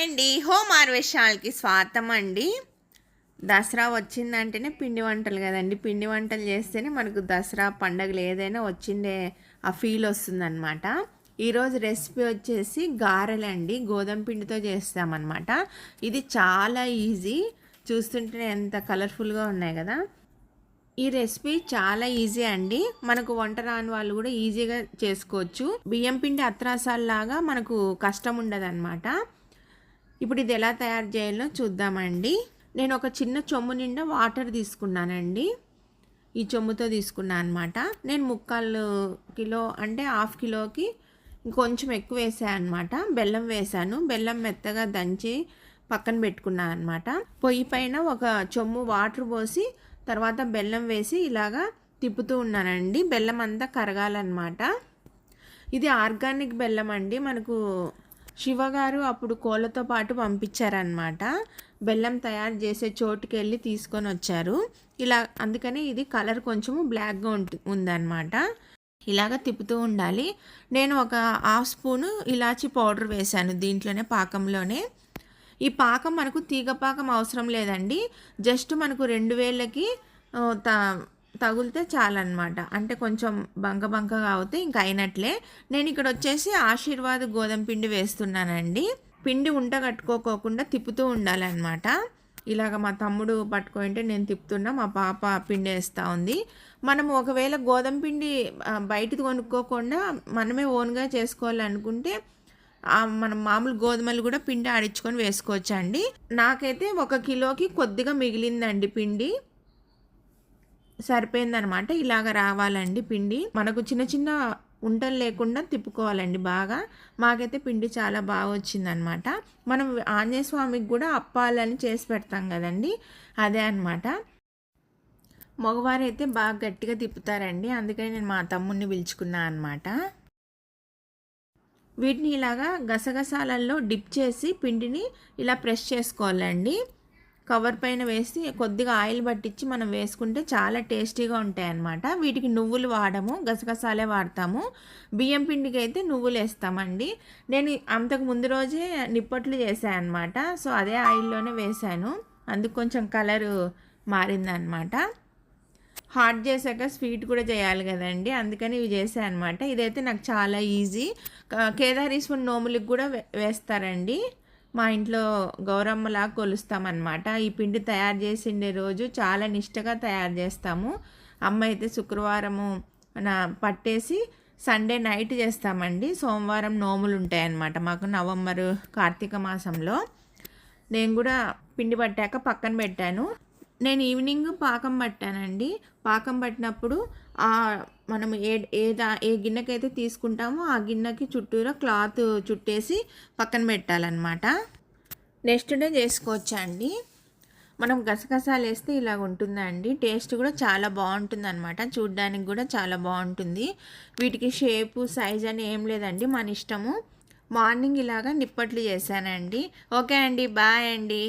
అండి హోమ్ హార్వెస్టాల్కి స్వాగతం అండి. దసరా వచ్చిందంటేనే పిండి వంటలు కదండి. పిండి వంటలు చేస్తేనే మనకు దసరా పండగలు ఏదైనా వచ్చిందే ఆ ఫీల్ వస్తుందన్నమాట. ఈరోజు రెసిపీ వచ్చేసి గారెలండి గోధుమ పిండితో చేస్తామన్నమాట. ఇది చాలా ఈజీ. చూస్తుంటే ఎంత కలర్ఫుల్గా ఉన్నాయి కదా. ఈ రెసిపీ చాలా ఈజీ అండి. మనకు వంట రాని వాళ్ళు కూడా ఈజీగా చేసుకోవచ్చు. బియ్యం పిండి అత్రాసాల్లాగా మనకు కష్టం ఉండదన్నమాట. ఇప్పుడు ఇది ఎలా తయారు చేయాలో చూద్దామండి. నేను ఒక చిన్న చెమ్ము నిండా వాటర్ తీసుకున్నానండి. ఈ చెమ్ముతో తీసుకున్నాను అనమాట నేను ముక్కాలు కిలో అంటే హాఫ్ కిలోకి కొంచెం ఎక్కువ వేసాను అనమాట బెల్లం వేసాను. బెల్లం మెత్తగా దంచి పక్కన పెట్టుకున్నాను అనమాట పొయ్యి పైన ఒక చెమ్ము వాటర్ పోసి తర్వాత బెల్లం వేసి ఇలాగా తిప్పుతూ ఉన్నానండి. బెల్లం అంతా కరగాలన్నమాట. ఇది ఆర్గానిక్ బెల్లం అండి. మనకు శివగారు అప్పుడు కోళ్ళతో పాటు పంపించారనమాట బెల్లం తయారు చేసే చోటుకి వెళ్ళి తీసుకొని వచ్చారు. ఇలా అందుకని ఇది కలర్ కొంచెము బ్లాక్గా ఉంటు ఉందన్నమాట. ఇలాగ తిప్పుతూ ఉండాలి. నేను ఒక హాఫ్ స్పూను ఇలాచి పౌడర్ వేశాను దీంట్లోనే పాకంలోనే. ఈ పాకం మనకు తీగ పాకం అవసరం లేదండి. జస్ట్ మనకు రెండు వేలకి తగిలితే చాలన్నమాట. అంటే కొంచెం బంక బంకగా అవుతే ఇంక అయినట్లే. నేను ఇక్కడ వచ్చేసి ఆశీర్వాద్ గోధుమ పిండి వేస్తున్నానండి. పిండి ఉంట కట్టుకోకోకుండా తిప్పుతూ ఉండాలన్నమాట. ఇలాగ మా తమ్ముడు పట్టుకుంటే నేను తిప్పుతున్నా మా పాప పిండి వేస్తూ ఉంది. మనం ఒకవేళ గోధుమ పిండి బయటది కొనుక్కోకుండా మనమే ఓన్గా చేసుకోవాలనుకుంటే మనం మామూలు గోధుమలు కూడా పిండి ఆడించుకొని వేసుకోవచ్చండి. నాకైతే ఒక కిలోకి కొద్దిగా మిగిలిందండి పిండి. సరిపోయిందనమాట. ఇలాగ రావాలండి పిండి. మనకు చిన్న చిన్న ఉంటలు లేకుండా తిప్పుకోవాలండి బాగా. మాకైతే పిండి చాలా బాగా వచ్చిందనమాట. మనం ఆంజనేయ స్వామికి కూడా అప్పాలని చేసి పెడతాం కదండి. అదే అనమాట. మగవారు అయితే బాగా గట్టిగా తిప్పుతారండి. అందుకని నేను మా తమ్ముడిని పిలుచుకున్నా అనమాట. వీటిని ఇలాగా గసగసాలల్లో డిప్ చేసి పిండిని ఇలా ప్రెస్ చేసుకోవాలండి. కవర్ పైన వేసి కొద్దిగా ఆయిల్ పట్టించి మనం వేసుకుంటే చాలా టేస్టీగా ఉంటాయి అన్నమాట వీటికి నువ్వులు వాడము గసగసాలే వాడతాము. బియ్యం పిండికి అయితే నువ్వులు వేస్తామండి. నేను అంతకు ముందు రోజే నిప్పట్లు చేశాను అనమాట సో అదే ఆయిల్లోనే వేశాను. అందుకు కొంచెం కలరు మారిందనమాట హాట్ చేశాక స్వీట్ కూడా చేయాలి కదండి. అందుకని ఇవి చేశాను అనమాట ఇదైతే నాకు చాలా ఈజీ. కేదారీశ్వర్ నోములకు కూడా వేస్తారండి. మా ఇంట్లో గౌరమ్మలా కొలుస్తామన్నమాట. ఈ పిండి తయారు చేసిండే రోజు చాలా నిష్టగా తయారు చేస్తాము. అమ్మ అయితే శుక్రవారము నా పట్టేసి సండే నైట్ చేస్తామండి. సోమవారం నోములు ఉంటాయన్నమాట మాకు నవంబరు కార్తీక మాసంలో. నేను కూడా పిండి పట్టాక పక్కన పెట్టాను. నేను ఈవినింగ్ పాకం పట్టానండి. పాకం పట్టినప్పుడు మనం ఏ ఏ ఏ గిన్నెకైతే తీసుకుంటామో ఆ గిన్నెకి చుట్టూరా క్లాత్ చుట్టేసి పక్కన పెట్టాలన్నమాట. నెక్స్ట్ డే చేసుకోవచ్చా అండి? మనం గసగసాలు వేస్తే ఇలా ఉంటుందండి టేస్ట్ కూడా చాలా బాగుంటుంది అనమాట చూడ్డానికి కూడా చాలా బాగుంటుంది. వీటికి షేపు సైజ్ అని ఏం లేదండి మన ఇష్టము. మార్నింగ్ ఇలాగా నిప్పట్లు చేశానండి. ఓకే అండి బాయ్ అండి.